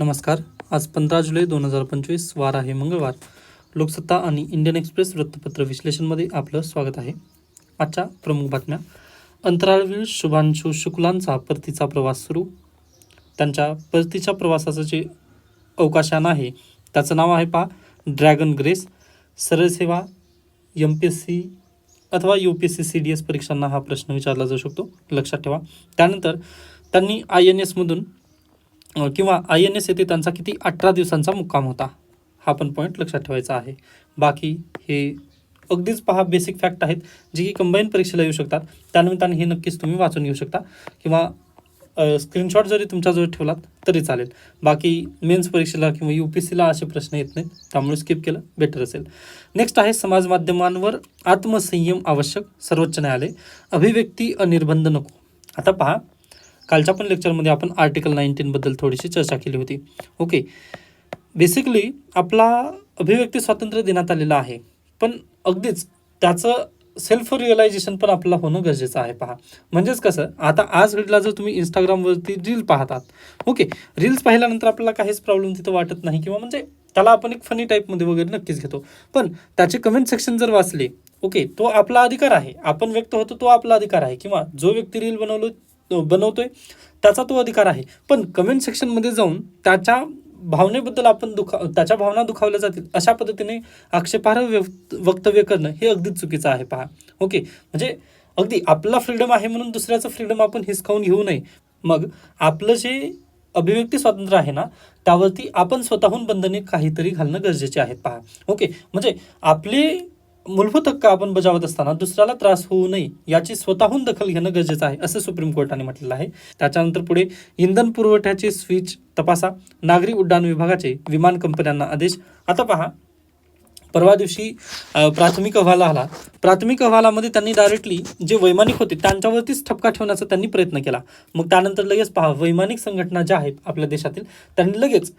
नमस्कार. आज पंधरा जुलै दोन हजार पंचवीस वार आहे मंगळवार. लोकसत्ता आणि इंडियन एक्सप्रेस वृत्तपत्र विश्लेषणमध्ये आपलं स्वागत आहे. आजच्या प्रमुख बातम्या. अंतराळवीर शुभांशू शुक्लांचा परतीचा प्रवास सुरू. त्यांच्या परतीच्या प्रवासाचं जे अवकाशयान आहे त्याचं नाव आहे पा ड्रॅगन ग्रेस. सरळ सेवा एम पी एस सी अथवा U P S C C D S परीक्षांना हा प्रश्न विचारला जाऊ शकतो. लक्षात ठेवा. त्यानंतर त्यांनी आय एन एसमधून किंवा आय एन एस येथे त्यांचा किती अठरा दिवसांचा मुक्काम होता? हा पण पॉईंट लक्षात ठेवायचा आहे. बाकी हे अगदीच पहा बेसिक फॅक्ट आहेत जे की कंबाईन परीक्षेला येऊ शकतात. त्यानिमित्ताने हे नक्कीच तुम्ही वाचून घेऊ शकता. किंवा स्क्रीनशॉट जरी तुमच्याजवळ ठेवलात तरी चालेल. बाकी मेन्स परीक्षेला किंवा यू पी सीला असे प्रश्न येत नाहीत. त्यामुळे स्किप केलं बेटर असेल. नेक्स्ट आहे समाज माध्यमांवर आत्मसंयम आवश्यक सर्वोच्च न्यायालय. अभिव्यक्ती अनिर्बंध नको. आता पहा कालच्या पण लेक्चरमध्ये आपण आर्टिकल नाईन्टीनबद्दल थोडीशी चर्चा केली होती. ओके बेसिकली आपला अभिव्यक्ती स्वातंत्र्य देण्यात आलेला आहे. पण अगदीच त्याचं सेल्फ रिअलायझेशन पण आपल्याला होणं गरजेचं आहे पहा. म्हणजेच कसं आता आज घडीला जर तुम्ही इंस्टाग्रामवरती रील पाहतात. ओके रील्स पाहिल्यानंतर आपल्याला काहीच प्रॉब्लेम तिथं वाटत नाही किंवा म्हणजे त्याला आपण एक फनी टाईपमध्ये वगैरे नक्कीच घेतो. पण त्याचे कमेंट सेक्शन जर वाचले ओके तो आपला अधिकार आहे. आपण व्यक्त होतो तो आपला अधिकार आहे. किंवा जो व्यक्ती रील बनवलो बनवतोय त्याचा तो अधिकार आहे. पण कमेंट सेक्शनमध्ये जाऊन त्याच्या भावनेबद्दल आपण दुखा त्याच्या भावना दुखावल्या जातील अशा पद्धतीने आक्षेपार्ह व्यक्त वक्तव्य करणं हे अगदीच चुकीचं आहे पहा. ओके म्हणजे अगदी आपला फ्रीडम आहे म्हणून दुसऱ्याचं फ्रीडम आपण हिसकावून घेऊ नये. मग आपलं जे अभिव्यक्ती स्वातंत्र्य आहे ना त्यावरती आपण स्वतःहून बंधने काहीतरी घालणं गरजेचे आहेत पहा. ओके म्हणजे आपले मूलभूत हक्क आपण बजावत असताना दुसऱ्याला त्रास होऊ नये याची स्वतःहून दखल घेणं गरजेचं आहे असं सुप्रीम कोर्टाने म्हटलेलं आहे. त्याच्यानंतर पुढे इंधन पुरवठ्याचे स्विच तपासा. नागरी उड्डाण विभागाचे विमान कंपन्यांना आदेश. आता पहा परवा दिवशी प्राथमिक अहवाल आला. प्राथमिक अहवालामध्ये त्यांनी डायरेक्टली जे वैमानिक होते त्यांच्यावरतीच ठपका ठेवण्याचा त्यांनी प्रयत्न केला. मग त्यानंतर लगेच पहा वैमानिक संघटना ज्या आहेत आपल्या देशातील त्यांनी लगेच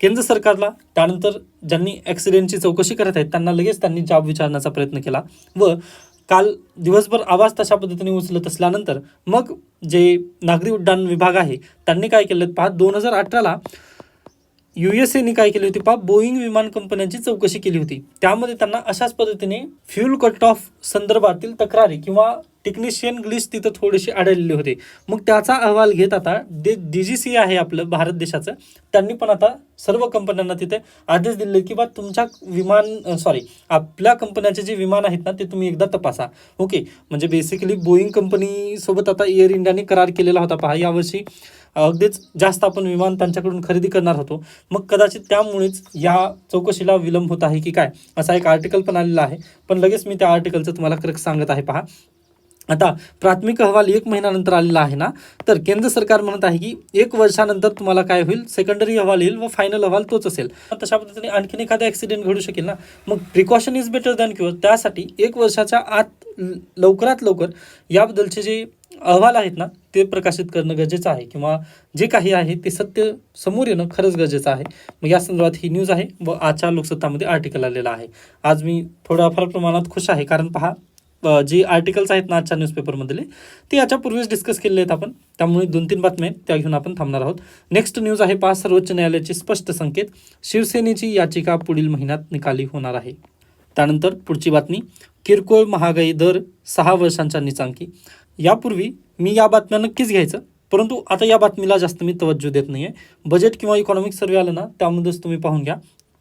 केंद्र सरकारला त्यानंतर ज्यांनी ॲक्सिडेंटची चौकशी करत आहेत त्यांना लगेच त्यांनी जाब विचारण्याचा प्रयत्न केला व काल दिवसभर आवाज तशा पद्धतीने उचलत असल्यानंतर मग जे नागरी उड्डाण विभाग आहे त्यांनी काय केलं पहा दोन हजार अठराला यू एस एने काय केली होती पहा बोईंग विमान कंपन्यांची चौकशी केली होती. त्यामध्ये त्यांना अशाच पद्धतीने फ्युल कट ऑफ संदर्भातील तक्रारी किंवा टेक्निशियन ग्लिच तिथं थोडेसे आढळलेले होते. मग त्याचा अहवाल घेत आता जे डी जी सी आहे आपलं भारत देशाचं त्यांनी पण आता सर्व कंपन्यांना तिथे आदेश दिले की बा तुमच्या विमान सॉरी आपल्या कंपन्याचे जे विमान आहेत ना ते तुम्ही एकदा तपासा. ओके म्हणजे बेसिकली बोईंग कंपनीसोबत आता एअर इंडियाने करार केलेला होता. पहा यावर्षी अगदीच जास्त आपण विमान त्यांच्याकडून खरेदी करणार होतो. मग कदाचित त्यामुळेच या चौकशीला विलंब होत आहे की काय? असा एक आर्टिकल पण आलेला आहे. पण लगेच मी त्या आर्टिकलचं तुम्हाला क्रक सांगत आहे. पहा आता प्राथमिक अहवाल एक महिन्यानंतर आलेला आहे ना तर केंद्र सरकार म्हणत आहे की एक वर्षानंतर तुम्हाला काय होईल? सेकंडरी अहवाल येईल व फायनल अहवाल तोच असेल. तशा पद्धतीने आणखीन एखादा ॲक्सिडेंट घडू शकेल ना मग precaution is better than cure त्यासाठी एक वर्षाच्या आत ल- लवकरात लवकर याबद्दलचे जे अहवाल आहेत ना ते प्रकाशित करणं गरजेचं आहे किंवा जे काही आहे ते सत्य समोर येणं खरंच गरजेचं आहे. मग या संदर्भात ही न्यूज आहे व आजच्या लोकसत्तामध्ये आर्टिकल आलेला आहे. आज मी थोड्याफार प्रमाणात खुश आहे. कारण पहा जी आर्टिकल्स आहेत ना आजच्या न्यूजपेपरमधले ते याच्यापूर्वीच डिस्कस केलेले आहेत आपण. त्यामुळे दोन तीन बातम्या आहेत त्या घेऊन आपण थांबणार आहोत. नेक्स्ट न्यूज आहे पाच सर्वोच्च न्यायालयाचे स्पष्ट संकेत. शिवसेनेची याचिका पुढील महिन्यात निकाली होणार आहे. त्यानंतर पुढची बातमी. किरकोळ महागाई दर सहा वर्षांच्या निचांकी. यापूर्वी मी या बातम्या नक्कीच घ्यायचं परंतु आता या बातमीला जास्त मी तवज्जो देत नाही आहे बजेट किंवा इकॉनॉमिक सर्वे आलं ना त्यामध्येच तुम्ही पाहून घ्या.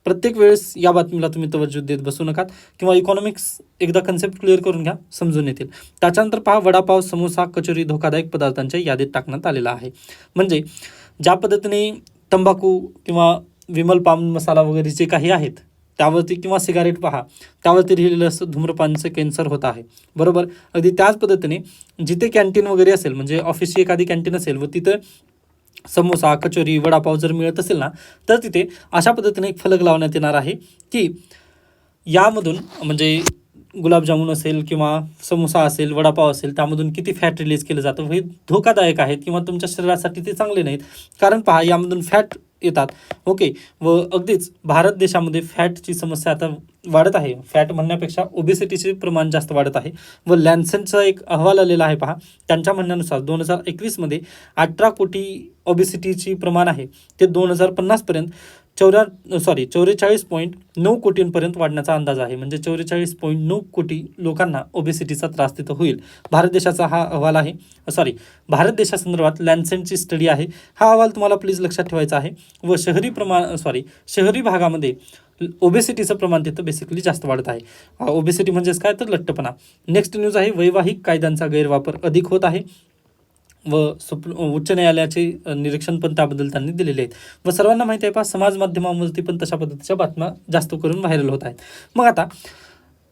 प्रत्येक वेळेस या बातमीला तुम्ही तवज्जो देत बसू नका किंवा इकॉनॉमिक्स एकदा कन्सेप्ट क्लिअर करून घ्या समजून येतील. त्याच्यानंतर पहा वडापाव समोसा कचोरी धोकादायक पदार्थांच्या यादीत टाकण्यात आलेला आहे. म्हणजे ज्या पद्धतीने तंबाखू किंवा विमल पाम मसाला वगैरे जे काही आहेत त्यावरती किंवा सिगारेट पहा त्यावरती लिहिलेलं असतं धूम्रपानचं कॅन्सर होत आहे. बरोबर? अगदी त्याच पद्धतीने जिथे कॅन्टीन वगैरे असेल म्हणजे ऑफिसची एखादी कॅन्टीन असेल व तिथं समोसा कचोरी वडापाव जर मिळत असेल ना तर तिथे अशा पद्धतीने एक फलक लावण्यात येणार आहे की यामधून म्हणजे गुलाबजामुन असेल किंवा समोसा असेल वडापाव असेल त्यामधून किती फॅट रिलीज केलं जातं हे धोकादायक आहेत किंवा तुमच्या शरीरासाठी ते चांगले नाहीत. कारण पहा यामधून फॅट येतात. ओके व अगदीच भारत देशामध्ये फॅटची समस्या आता वाढत आहे. फॅट म्हणण्यापेक्षा ओबेसिटीचे प्रमाण जास्त वाढत आहे. व लॅन्सनचा एक अहवाल आलेला आहे पहा. त्यांच्या म्हणण्यानुसार दोन हजार एकवीसमध्ये अठरा कोटी ओबेसिटीची प्रमाण आहे. ते दोन हजार पन्नासपर्यंत चौऱ्या सॉरी चौवेचाळीस पॉईंट नऊ कोटींपर्यंत वाढण्याचा अंदाज आहे. म्हणजे चौवेचाळीस पॉईंट नऊ कोटी लोकांना ओबेसिटीचा त्रास तिथं होईल. भारत देशाचा हा अहवाल आहे. सॉरी भारत देशासंदर्भात लॅन्सेंटची स्टडी आहे. हा अहवाल तुम्हाला प्लीज लक्षात ठेवायचा आहे. व शहरी प्रमाण सॉरी शहरी भागामध्ये ओबेसिटीचं प्रमाण तिथं बेसिकली जास्त वाढत आहे. ओबेसिटी म्हणजेच काय? तर लठ्ठपणा. नेक्स्ट न्यूज आहे वैवाहिक कायद्यांचा गैरवापर अधिक होत आहे. व सुप उच्च न्यायालयाचे निरीक्षण पण त्याबद्दल त्यांनी दिलेले आहेत. व सर्वांना माहिती आहे पहा समाज माध्यमावरती पण तशा पद्धतीच्या बातम्या जास्त करून व्हायरल होत आहेत. मग आता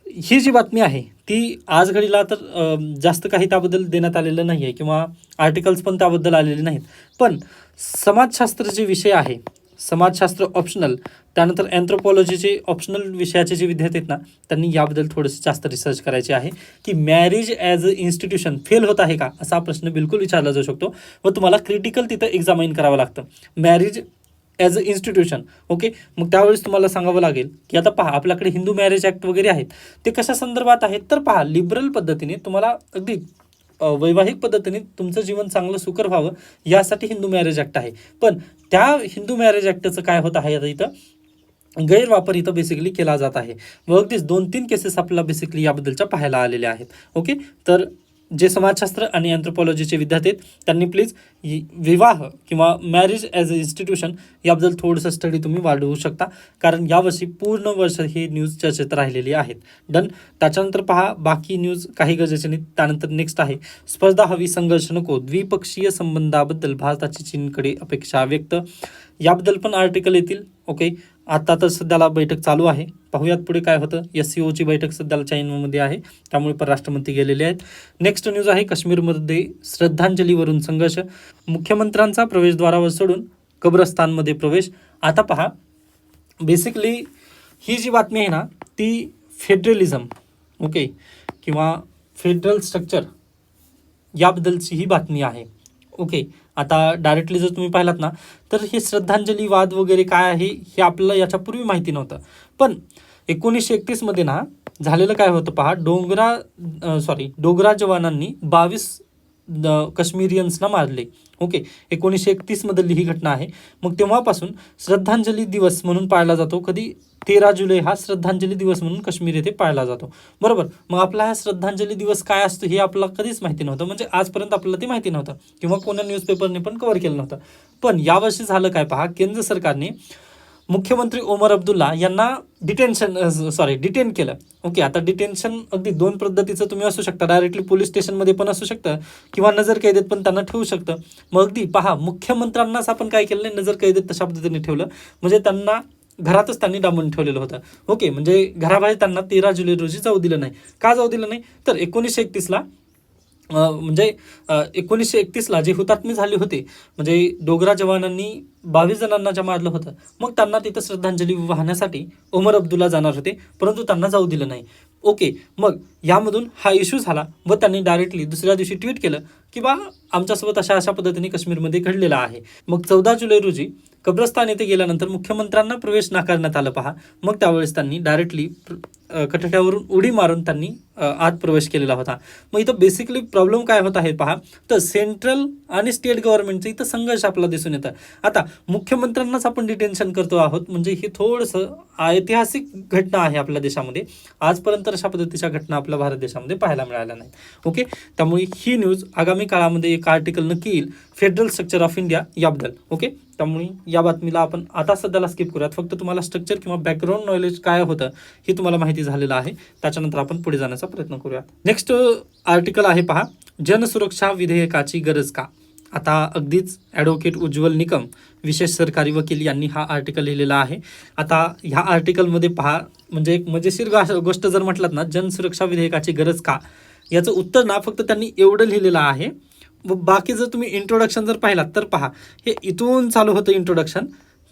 ही जी बातमी आहे ती आज घडीला तर जास्त काही त्याबद्दल देण्यात आलेलं नाही आहे किंवा आर्टिकल्स पण त्याबद्दल आलेले नाहीत. पण समाजशास्त्र जे विषय आहे समाजशास्त्र ऑप्शनल त्यानंतर अँथ्रोपॉलॉजीचे ऑप्शनल विषयाचे जे विद्यार्थी आहेत ना त्यांनी याबद्दल थोडंसं जास्त रिसर्च करायचे आहे की marriage as a institution fail होत आहे का असा प्रश्न बिलकुल विचारला जाऊ शकतो व तुम्हाला क्रिटिकल तिथं एक्झामाइन करावं लागतं. Marriage as a institution okay मग त्यावेळेस तुम्हाला सांगावं लागेल की आता पहा आपल्याकडे हिंदू मॅरेज ॲक्ट वगैरे आहेत ते कशा संदर्भात आहेत? तर पहा लिबरल पद्धतीने तुम्हाला अगदी वैवाहिक पद्धतीने तुमचं जीवन चांगलं सुकर व्हावं यासाठी हिंदू मॅरेज ॲक्ट आहे. पण त्या हिंदू मॅरेज ॲक्टचं काय होत आहे आता इथं? गैरवापर इथं बेसिकली केला जात आहे. व अगदीच दोन तीन केसेस आपल्याला बेसिकली याबद्दलच्या पाहायला आलेल्या आहेत. ओके तर जे समाजशास्त्र आणि अँथ्रोपॉलॉजीचे विद्यार्थी आहेत त्यांनी प्लीज विवाह किंवा मॅरेज ॲज अ इन्स्टिट्यूशन याबद्दल थोडंसं स्टडी तुम्ही वाढवू शकता. कारण यावर्षी पूर्ण वर्ष ही न्यूज चर्चेत राहिलेली आहेत. डन त्याच्यानंतर पहा बाकी न्यूज काही गरजेचे नाही त्यानंतर नेक्स्ट आहे. स्पर्धा हवी संघर्ष नको. द्विपक्षीय संबंधाबद्दल भारताची चीनकडे अपेक्षा व्यक्त. याबद्दल पण आर्टिकल येतील. ओके आता तर सध्याला बैठक चालू आहे. पाहूयात पुढे काय होतं. एस सी ओची बैठक सध्याला चायनामध्ये आहे. त्यामुळे परराष्ट्रमंत्री गेलेले आहेत. नेक्स्ट न्यूज आहे काश्मीरमध्ये श्रद्धांजलीवरून संघर्ष. मुख्यमंत्र्यांचा प्रवेशद्वारावर सोडून कब्रस्तानमध्ये प्रवेश. आता पहा. बेसिकली ही जी बातमी आहे ना ती फेडरलिझम ओके किंवा फेडरल स्ट्रक्चर याबद्दलची ही बातमी आहे ओके आता डायरेक्टली जर तुम्ही पाहिलात ना तर हे श्रद्धांजली वाद वगैरे काय आहे हे आपल्याला याच्यापूर्वी माहिती नव्हतं. पण एकोणीसशे एकतीसमध्ये ना झालेलं काय होतं पहा डोंगरा सॉरी डोगरा जवानांनी बावीस कश्मीरियन्सना मारले. ओके एकोणीसशे एकतीसमधली ही घटना आहे. मग तेव्हापासून श्रद्धांजली दिवस म्हणून पाळला जातो. कधी? तेरा जुलै हा श्रद्धांजली दिवस म्हणून काश्मीर येथे पाळला जातो. बरोबर? मग आपला हा श्रद्धांजली दिवस काय असतो हे आपल्याला कधीच माहिती नव्हतं. म्हणजे आजपर्यंत आपल्याला ते माहिती नव्हतं. किंवा कोणा न्यूजपेपरने पण कव्हर केलं नव्हतं. पण यावर्षी झालं काय पहा? केंद्र सरकारने मुख्यमंत्री ओमर अब्दुल्ला यांना डिटेन्शन सॉरी डिटेन केलं. ओके आता डिटेन्शन अगदी दोन पद्धतीचं तुम्ही असू शकता. डायरेक्टली पोलीस स्टेशनमध्ये पण असू शकतं किंवा नजर कैदेत पण त्यांना ठेवू शकतं. मग अगदी पहा मुख्यमंत्र्यांनाच आपण काय केलं नाही? नजर कैदेत तशा पद्धतीने ठेवलं. म्हणजे त्यांना घरातच त्यांनी डांबून ठेवलेलं होतं. ओके म्हणजे घराबाहेर त्यांना तेरा जुलै रोजी जाऊ दिलं नाही. का जाऊ दिलं नाही? तर एकोणीसशे एकतीसला म्हणजे एकोणीसशे एकतीसला जे हुतात्मे झाले होते म्हणजे डोगरा जवानांनी बावीस जणांना ज्या मारलं होतं. मग त्यांना तिथं श्रद्धांजली वाहण्यासाठी ओमर अब्दुल्ला जाणार होते परंतु त्यांना जाऊ दिलं नाही. ओके मग यामधून हा इश्यू झाला. व त्यांनी डायरेक्टली दुसऱ्या दिवशी ट्विट केलं की बा आमच्यासोबत अशा अशा पद्धतीने काश्मीरमध्ये घडलेला आहे. मग चौदा जुलै रोजी कब्रस्तान येथे गेल्यानंतर मुख्यमंत्र्यांना प्रवेश नाकारण्यात आलं पहा. मग त्यावेळेस त्यांनी डायरेक्टली कठड्यावरून उडी मारून त्यांनी आत प्रवेश केलेला होता. मग इथं बेसिकली प्रॉब्लेम काय होत आहे पहा. तर सेंट्रल आणि स्टेट गव्हर्नमेंटचं इथं संघर्ष आपला दिसून येतं. आता मुख्यमंत्र्यांनाच आपण डिटेन्शन करतो आहोत. म्हणजे ही थोडंसं ऐतिहासिक घटना आहे आपल्या देशामध्ये. आजपर्यंत अशा पद्धतीच्या घटना आपल्या भारत देशामध्ये पाहायला मिळाल्या नाहीत. ओके त्यामुळे ही न्यूज आगामी काळामध्ये एक आर्टिकल नक्की येईल. फेडरल स्ट्रक्चर ऑफ इंडिया याबद्दल. ओके त्यामुळे या बातमीला आपण आता सध्याला स्किप करूयात. फक्त तुम्हाला स्ट्रक्चर किंवा बॅकग्राऊंड नॉलेज काय होतं हे तुम्हाला माहिती झालेलं आहे. त्याच्यानंतर आपण पुढे जाण्याचा प्रयत्न करूया नेक्स्ट आर्टिकल आहे पहा. जनसुरक्षा विधेयकाची गरज का? आता अगदीच ॲडव्होकेट उज्ज्वल निकम विशेष सरकारी वकील यांनी हा आर्टिकल लिहिलेला आहे. आता ह्या आर्टिकलमध्ये पहा म्हणजे एक मजेशीर गोष्ट जर म्हटलात ना जनसुरक्षा विधेयकाची गरज का? याचं उत्तर ना फक्त त्यांनी एवढं लिहिलेलं आहे. व बाकी जर तुम्ही इंट्रोडक्शन जर पाहिलात तर पहा हे इथून चालू होतं इंट्रोडक्शन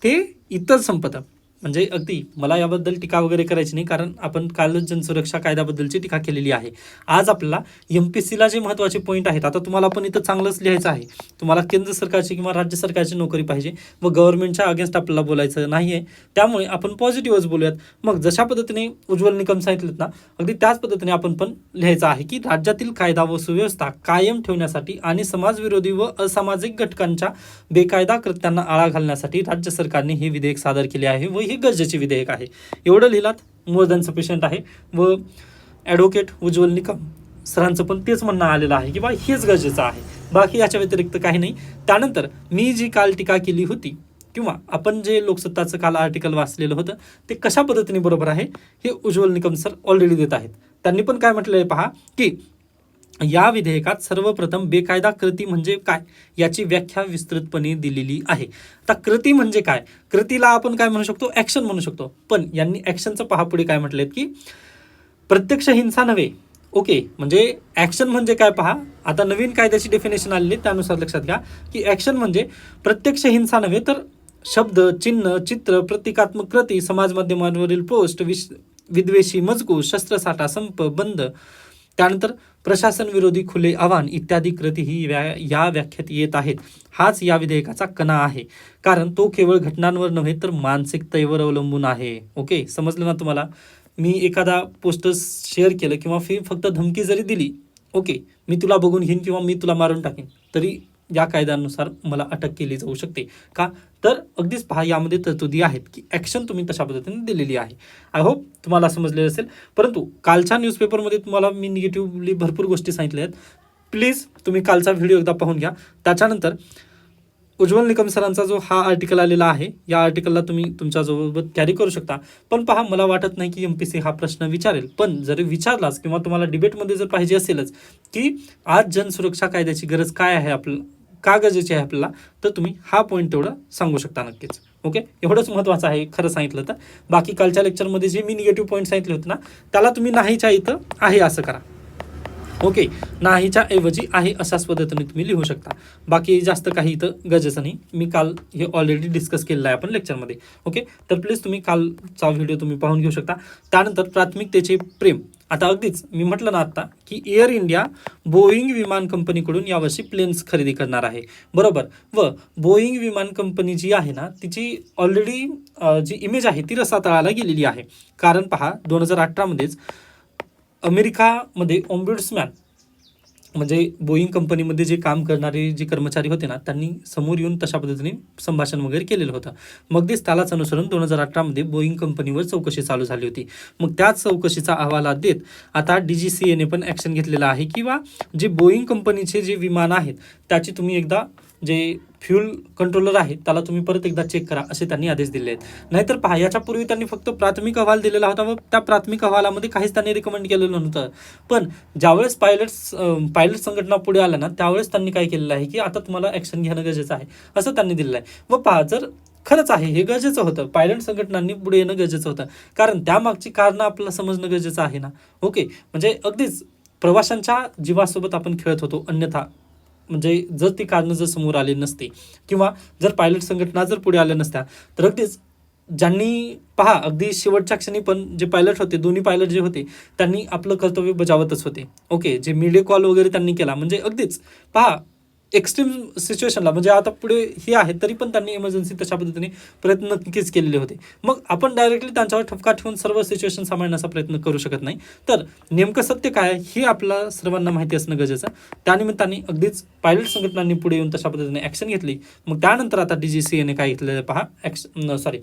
ते इतर संपतं. म्हणजे अगदी मला याबद्दल टीका वगैरे करायची नाही कारण आपण कालच जनसुरक्षा कायद्याबद्दलची टीका केलेली आहे. आज आपल्याला एम पी सीला जे महत्त्वाचे पॉईंट आहेत आता तुम्हाला पण इथं चांगलंच लिहायचं आहे. तुम्हाला केंद्र सरकारची किंवा राज्य सरकारची नोकरी पाहिजे व गव्हर्नमेंटच्या अगेन्स्ट आपल्याला बोलायचं नाही आहे त्यामुळे आपण पॉझिटिव्हच बोलूयात. मग जशा पद्धतीने उज्ज्वल निकम सांगितलेत ना अगदी त्याच पद्धतीने आपण पण लिहायचं आहे की राज्यातील कायदा व सुव्यवस्था कायम ठेवण्यासाठी आणि समाजविरोधी व असामाजिक घटकांच्या बेकायदा कृत्यांना आळा घालण्यासाठी राज्य सरकारने हे विधेयक सादर केले आहे व हे गरजेचे विधेयक आहे. एवढं लिहिलात मोर दॅन सफिशियंट आहे. व ॲडव्होकेट उज्ज्वल निकम सरांचं पण तेच म्हणणं आलेलं आहे की बा हेच गरजेचं आहे. बाकी याच्या व्यतिरिक्त काही नाही. त्यानंतर मी जी काल टीका केली होती किंवा आपण जे लोकसत्ताचं काल आर्टिकल वाचलेलं होतं ते कशा पद्धतीने बरोबर आहे हे उज्ज्वल निकम सर ऑलरेडी देत आहेत. त्यांनी पण काय म्हटलं आहे पहा की या विधेयकात सर्वप्रथम बेकायदा कृती म्हणजे काय याची व्याख्या विस्तृतपणे दिलेली आहे. आता कृती म्हणजे काय? कृतीला आपण काय म्हणू शकतो? ॲक्शन म्हणू शकतो. पण यांनी ॲक्शनचं पहा पुढे काय म्हटलेत की प्रत्यक्ष हिंसा नव्हे. ओके म्हणजे ॲक्शन म्हणजे काय पहा? आता नवीन कायद्याची डेफिनेशन आलेली आहे, त्यानुसार लक्षात घ्या की ॲक्शन म्हणजे प्रत्यक्ष हिंसा नव्हे तर शब्द चिन्ह चित्र प्रतिकात्मक कृती समाज माध्यमांवरील पोस्ट विश विद्वेषी मजकूर शस्त्रसाठा संप बंद. त्यानंतर प्रशासन विरोधी खुले आव्हान इत्यादी कृती ही व्या या व्याख्यात येत आहेत. हाच या विधेयकाचा कणा आहे. कारण तो केवळ घटनांवर नव्हे तर मानसिकतेवर अवलंबून आहे. ओके? समजलं ना तुम्हाला? मी एखादा पोस्टर शेअर केलं किंवा फी फक्त धमकी जरी दिली ओके? मी तुला बघून घेईन किंवा मी तुला मारून टाकेन तरी या कायद्यानुसार मला अटक केली जाऊ शकते. का? तर अगदीच पहा यामध्ये तरतुदी आहेत की ॲक्शन तुम्ही तशा पद्धतीने दिलेली आहे. आय होप तुम्हाला समजलेलं असेल. परंतु कालच्या न्यूजपेपरमध्ये तुम्हाला मी निगेटिव्हली भरपूर गोष्टी सांगितल्या आहेत. प्लीज तुम्ही कालचा व्हिडिओ एकदा पाहून घ्या. त्याच्यानंतर उज्ज्वल निकम सरांचा जो हा आर्टिकल आलेला आहे या आर्टिकलला तुम्ही तुमच्यासोबत कॅरी करू शकता. पण पहा मला वाटत नाही की एम पी सी हा प्रश्न विचारेल. पण जरी विचारलाच किंवा तुम्हाला डिबेटमध्ये जर पाहिजे असेलच की आज जनसुरक्षा कायद्याची गरज काय आहे आपलं का गरजेची आहे आपल्याला तर तुम्ही हा पॉईंट तेवढं सांगू शकता नक्कीच. ओके एवढंच महत्त्वाचं आहे खरं सांगितलं तर. बाकी कालच्या लेक्चरमध्ये जे मी निगेटिव्ह पॉईंट सांगितले होते ना त्याला तुम्ही नाहीच्या इथं आहे असं करा. ओके नाहीच्या ऐवजी आहे अशाच पद्धतीने तुम्ही लिहू शकता. बाकी जास्त काही इथं गरजेचं नाही. मी काल हे ऑलरेडी डिस्कस केलेलं आहे आपण लेक्चरमध्ये ओके तर प्लीज तुम्ही कालचा व्हिडिओ तुम्ही पाहून घेऊ शकता. त्यानंतर प्राथमिकतेचे प्रेम. आता अगदीच मी म्हटलं ना आता की एअर इंडिया बोईंग विमान कंपनीकडून यावर्षी प्लेन्स खरेदी करणार आहे. बरोबर? व बोईंग विमान कंपनी जी आहे ना तिची ऑलरेडी जी इमेज आहे ती रसातळाला गेलेली आहे. कारण पहा दोन हजार अठरामध्येच अमेरिकामध्ये ऑम्ब्युड्समॅन म्हणजे बोईंग कंपनीमध्ये जे काम करणारे जे कर्मचारी होते ना त्यांनी समोर येऊन तशा पद्धतीने संभाषण वगैरे केलेलं होतं. मग तेच त्यालाच अनुसरून दोन हजार अठरामध्ये बोईंग कंपनीवर चौकशी चालू झाली होती. मग त्याच चौकशीचा अहवाला देत आता डी जी सी एने पण ॲक्शन घेतलेलं आहे किंवा जे बोईंग कंपनीचे जे विमान आहेत त्याची तुम्ही एकदा जे फ्यूल कंट्रोलर आहे त्याला तुम्ही परत एकदा चेक करा असे त्यांनी आदेश दिले आहेत. नाहीतर पहा याच्यापूर्वी त्यांनी फक्त प्राथमिक अहवाल दिलेला होता व त्या प्राथमिक अहवालामध्ये काहीच त्यांनी रिकमेंड केलेलं नव्हतं. पण ज्यावेळेस पायलट्स पायलट संघटना पुढे आल्या ना त्यावेळेस त्यांनी काय केलेलं आहे की आता तुम्हाला ॲक्शन घेणं गरजेचं आहे असं त्यांनी दिलेलं आहे. व पहा जर खरंच आहे हे गरजेचं होतं. पायलट संघटनांनी पुढे येणं गरजेचं होतं. कारण त्यामागची कारणं आपल्याला समजणं गरजेचं आहे ना. ओके? म्हणजे अगदीच प्रवाशांच्या जीवासोबत आपण खेळत होतो अन्यथा म्हणजे जर ती कारणं जर समोर आली नसती किंवा जर पायलट संघटना जर पुढे आल्या नसत्या तर अगदीच ज्यांनी पहा अगदी शेवटच्या क्षणी पण जे पायलट होते दोन्ही पायलट जे होते त्यांनी आपलं कर्तव्य बजावतच होते. ओके जे मीडिया कॉल वगैरे त्यांनी केला म्हणजे अगदीच पहा एक्स्ट्रीम सिच्युएशनला म्हणजे आता पुढे हे आहे तरी पण त्यांनी इमर्जन्सी तशा पद्धतीने प्रयत्न नक्कीच केलेले होते. मग आपण डायरेक्टली त्यांच्यावर ठपका ठेवून सर्व सिच्युएशन सांभाळण्याचा प्रयत्न करू शकत नाही. तर नेमकं सत्य काय आहे हे आपल्या सर्वांना माहिती असणं गरजेचं आहे. त्यानिमित्ताने अगदीच पायलट संघटनांनी पुढे येऊन तशा पद्धतीने ॲक्शन घेतली. मग त्यानंतर आता डी जी सी एने काय घेतलेलं पहा ॲक्श सॉरी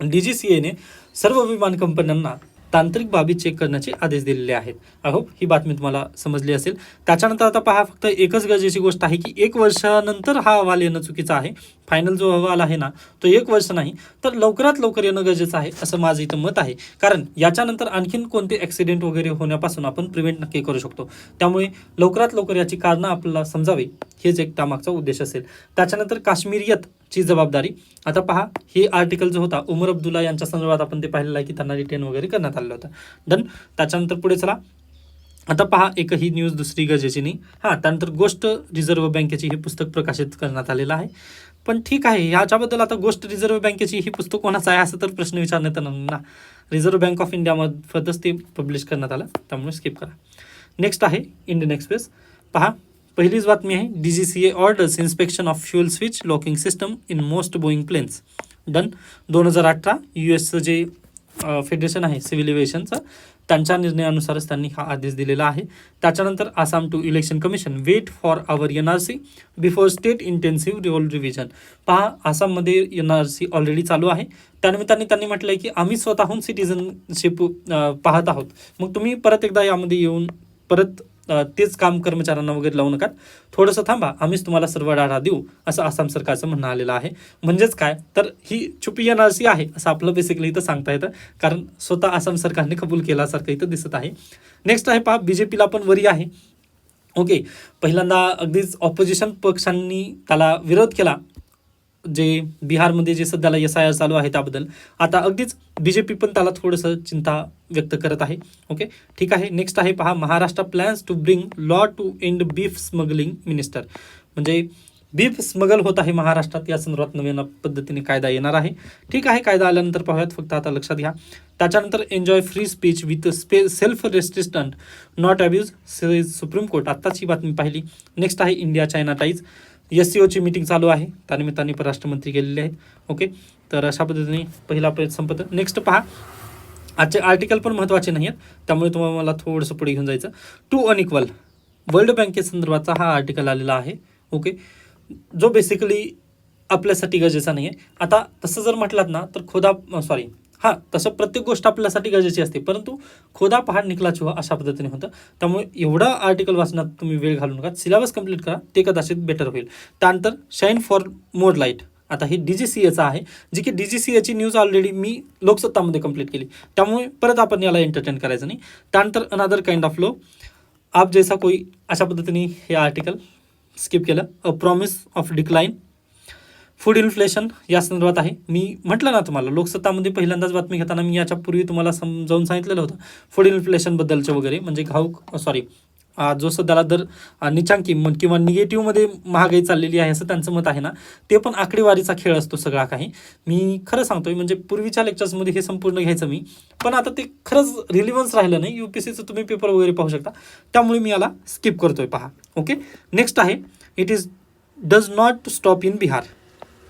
डी जी सी एने सर्व विमान कंपन्यांना तांत्रिक बाबी चेक करण्याचे आदेश दिलेले आहेत. आय होप ही बातमी तुम्हाला समजली असेल. त्याच्यानंतर आता पहा फक्त एकच गरजेची गोष्ट आहे की एक वर्षानंतर हा अहवाल येणं चुकीचा आहे. फायनल जो अहवाल आहे ना तो एक वर्ष नाही तर लवकरात लवकर येणं गरजेचं आहे असं माझं इथं मत आहे. कारण याच्यानंतर आणखीन कोणते ॲक्सिडेंट वगैरे होण्यापासून आपण प्रिव्हेंट नक्की करू शकतो. त्यामुळे लवकरात लवकर याची कारणं आपल्याला समजावी हेच एक त्यामागचा उद्देश असेल. त्याच्यानंतर काश्मीरियत ची जबाबदारी. आता पहा हे आर्टिकल जो होता उमर अब्दुल्ला यांच्या संदर्भात आपण ते पाहिलेलं आहे की त्यांना रिटेन वगैरे करण्यात आलं होतं. डन त्याच्यानंतर पुढे चला. आता पहा एक ही न्यूज दुसरी गरजेची नाही. हां त्यानंतर गोष्ट रिझर्व्ह बँकेची हे पुस्तक प्रकाशित करण्यात आलेलं आहे. पण ठीक आहे ह्याच्याबद्दल आता गोष्ट रिझर्व्ह बँकेची ही पुस्तक कोणाचं आहे असं तर प्रश्न विचारण्यात येणार ना. रिझर्व्ह बँक ऑफ इंडियामार्फतच ते पब्लिश करण्यात आलं त्यामुळे स्किप करा. नेक्स्ट आहे इंडियन एक्सप्रेस पहा पहिलीच बातमी आहे D G C A orders inspection of fuel switch locking system in most Boeing planes done दोन हजार अठरा यू एसचं जे फेडरेशन आहे सिव्हिल एव्हिएशनचं त्यांच्या निर्णयानुसारच त्यांनी हा आदेश दिलेला आहे. त्याच्यानंतर Assam to election commission wait for our N R C before state intensive रिओल revision पहा आसाममध्ये एन आर सी ऑलरेडी चालू आहे. त्यानिमित्ताने त्यांनी म्हटलं आहे की आम्ही स्वतःहून सिटिझनशिप पाहत आहोत. मग तुम्ही परत एकदा यामध्ये येऊन परत तेच काम कर्मचाऱ्यांना वगैरे लावू नका. थोडंसं थांबा आम्हीच तुम्हाला सर्व डाटा देऊ असं आसाम सरकारचं म्हणणं आलेलं आहे. म्हणजेच काय? तर ही छुपी एन आर सी आहे असं आपलं बेसिकली इथं सांगता येतं. कारण स्वतः आसाम सरकारने कबूल केल्यासारखं इथं दिसत आहे. नेक्स्ट आहे पहा बी जे पीला पण वरी आहे. ओके पहिल्यांदा अगदीच ऑपोजिशन पक्षांनी त्याला विरोध केला. जे बिहारमध्ये जे सध्याला एस आय आर चालू आहे त्याबद्दल. आता अगदीच बी जे पी पण त्याला थोडंसं चिंता व्यक्त करत आहे. ओके ठीक आहे. नेक्स्ट आहे पहा Maharashtra plans to bring law to end beef smuggling minister म्हणजे बीफ स्मगल होत आहे महाराष्ट्रात. या संदर्भात नवीन पद्धतीने कायदा येणार आहे. ठीक आहे कायदा आल्यानंतर पाहूयात. फक्त आता लक्षात घ्या. त्याच्यानंतर enjoy free speech with स्पे self restraint not abuse Supreme Court आत्ताची बातमी पाहिली. नेक्स्ट आहे India China ties S C ओची meeting चालू आहे. त्यानिमित्ताने परराष्ट्रमंत्री गेलेले आहेत. ओके तर अशा पद्धतीने पहिला पेज संपत नेक्स्ट पहा. आजचे आर्टिकल पण महत्त्वाचे नाही आहेत. त्यामुळे तुम्हाला मला थोडंसं पुढे घेऊन जायचं. टू अनइक्वल वर्ल्ड बँकेसंदर्भाचा हा आर्टिकल आलेला आहे. ओके जो बेसिकली आपल्यासाठी गरजेचा नाही आहे आता तसं जर म्हटलात ना तर खोदा सॉरी हां तसं प्रत्येक गोष्ट आपल्यासाठी गरजेची असते. परंतु खोदा पहाड निकला चुहा अशा पद्धतीने होतं. त्यामुळे एवढं आर्टिकल वाचण्यात तुम्ही वेळ घालू नका. सिलेबस कंप्लीट करा. ते कदाचित बेटर होईल. त्यानंतर शाईन फॉर मोर लाइट आता ही डी जी सी एचा आहे जी की डी जी सी एची न्यूज ऑलरेडी मी लोकसत्तामध्ये कंप्लीट केली. त्यामुळे परत आपण याला एंटरटेन करायचं नाही. त्यानंतर अनादर काइंड ऑफ लो आप जैसा कोई अशा पद्धतीने हे आर्टिकल स्किप केलं. A promise of decline food inflation या संदर्भात आहे. मी म्हटलं ना तुम्हाला लोकसत्तामध्ये पहिल्यांदाच बातमी घेताना मी याच्यापूर्वी तुम्हाला समजावून सांगितलेलं होतं. फूड इन्फ्लेशनबद्दलचं वगैरे म्हणजे घाऊक सॉरी जो सध्याला दर निचांकी म्हण- किंवा निगेटिव्हमध्ये महागाई चाललेली आहे असं त्यांचं मत आहे ना ते पण आकडेवारीचा खेळ असतो सगळा काही. मी खरं सांगतोय म्हणजे पूर्वीच्या लेक्चर्समध्ये हे संपूर्ण घ्यायचं मी पण आता ते खरंच रिलिव्हन्स राहिलं नाही. यू पी सीचं तुम्ही पेपर वगैरे पाहू शकता. त्यामुळे मी याला स्किप करतोय पहा. ओके नेक्स्ट आहे it is does not stop in Bihar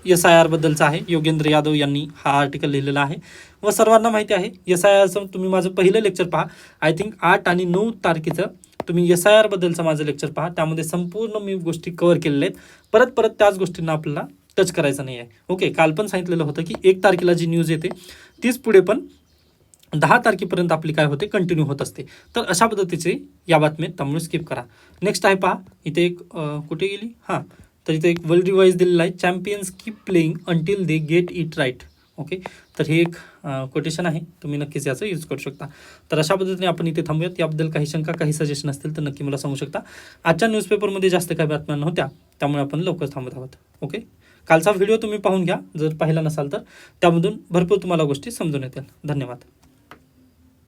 S I आरबद्दलचा आहे. योगेंद्र यादव यांनी हा आर्टिकल लिहिलेला आहे. व सर्वांना माहिती आहे एस आय आरचं तुम्ही माझं पहिलं लेक्चर पहा. आय थिंक आठ आणि नऊ तारखेचं तुम्ही एस आय आरबद्दलचं माझं लेक्चर पहा. त्यामध्ये संपूर्ण मी गोष्टी कव्हर केलेल्या आहेत. परत परत त्याच गोष्टींना आपल्याला टच करायचं नाही आहे. ओके काल पण सांगितलेलं होतं की एक तारखेला जी न्यूज येते तीच पुढे पण दहा तारखेपर्यंत आपली काय होते कंटिन्यू होत असते. तर अशा पद्धतीचे या बातमीत त्यामुळे स्किप करा. नेक्स्ट आहे पहा इथे एक कुठे गेली? हां. तर इथे एक वर्ल्ड रिवाईज दिलेला आहे. Champions keep playing until they get it right okay तर हे एक कोटेशन आहे. तुम्ही नक्कीच याचं यूज करू शकता. तर अशा पद्धतीने आपण इथे थांबूयात. याबद्दल काही शंका काही सजेशन असतील तर नक्की मला सांगू शकता. आजच्या न्यूजपेपरमध्ये जास्त काही बातम्या नव्हत्या. त्यामुळे आपण लवकर थांबत आहोत. ओके कालचा व्हिडिओ तुम्ही पाहून घ्या. जर पाहिला नसाल तर. त्यामधून भरपूर तुम्हाला गोष्टी समजून येतील. धन्यवाद.